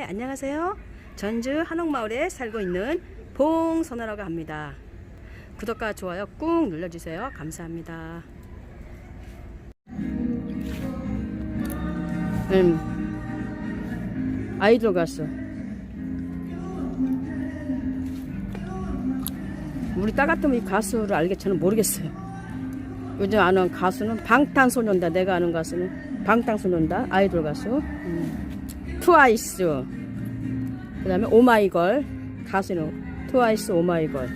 네, 안녕하세요. 전주 한옥마을에 살고 있는 봉선호라고 합니다. 구독과 좋아요 꾹 눌러주세요. 감사합니다. 음, 아이돌 가수. 우리 딸 같으면 이 가수를 알겠지는 모르겠어요. 요즘 아는 가수는 방탄소년단, 내가 아는 가수는 방탄소년단 아이돌 가수. 음. 트와이스. 그 다음에 오마이걸. 가수는 트와이스 오마이걸.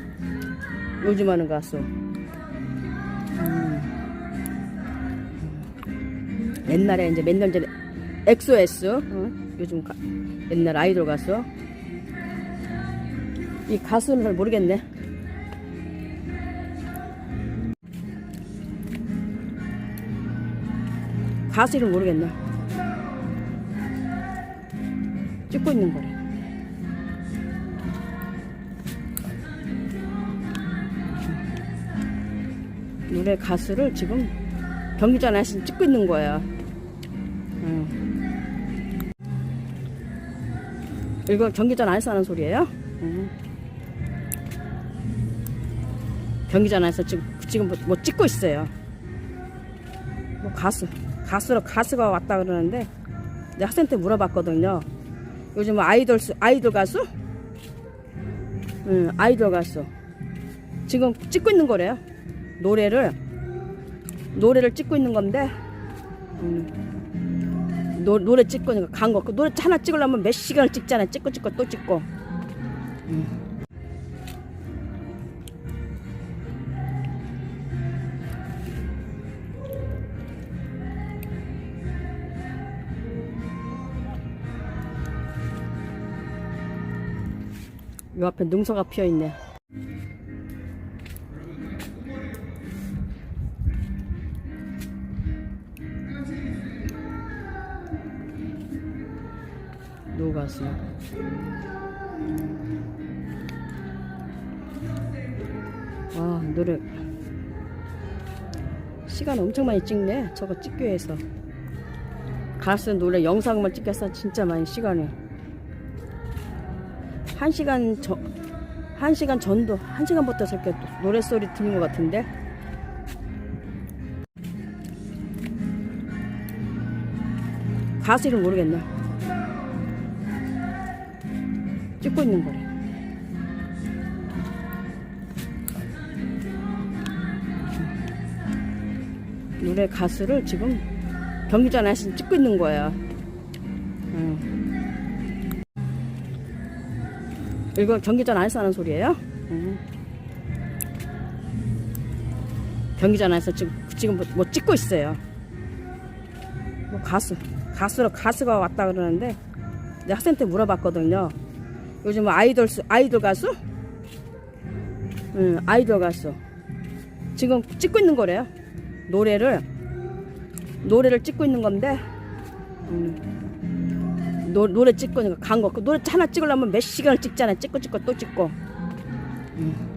요즘 하는 가수. 음. 옛날에 이제 몇 년 전에 엑소에스. 어? 요즘 가- 옛날 아이돌 가수. 이 가수는 잘 모르겠네. 가수 이름 모르겠네. 찍고 있는 거래. 노래 가수를 지금 경기전 안에서 찍고 있는 거야. 응. 이거 경기전 안에서 하는 소리예요? 응. 경기전 안에서 지금 지금 뭐, 뭐 찍고 있어요. 뭐 가수 가수로 가수가 왔다 그러는데 내 학생 때 물어봤거든요. 요즘 뭐 아이돌 수- 아이돌 가수? 응, 아이돌 가수. 지금 찍고 있는 거래요. 노래를 노래를 찍고 있는 건데 음, 노, 노래 찍고 있는 거 광고 그 노래 하나 찍으려면 몇 시간을 찍잖아요. 찍고 찍고 또 찍고. 음. 요 앞에 능소가 피어 있네. 노가수. 와 노래 시간 엄청 많이 찍네. 저거 찍기 위해서 가수 노래 영상만 찍겠어 진짜 많이 시간을. 한 시간 전, 한 시간 전도, 한 시간부터 저렇게 노래소리 듣는 것 같은데? 가수 이름 모르겠네. 찍고 있는 거래. 노래 가수를 지금 경기전 안에서 찍고 있는 거야. 응. 이거 경기전 안에서 하는 소리예요? 음. 경기전 안에서 지금 지금 뭐, 뭐 찍고 있어요. 뭐 가수 가수로 가수가 왔다 그러는데 내 학생 때 물어봤거든요. 요즘 뭐 아이돌 수- 아이돌 가수? 응, 아이돌 가수. 지금 찍고 있는 거래요. 노래를 노래를 찍고 있는 건데. 음. 노, 노래 찍고 있는 거 광고 그 노래 하나 찍으려면 몇 시간을 찍잖아요. 찍고 찍고 또 찍고. 음.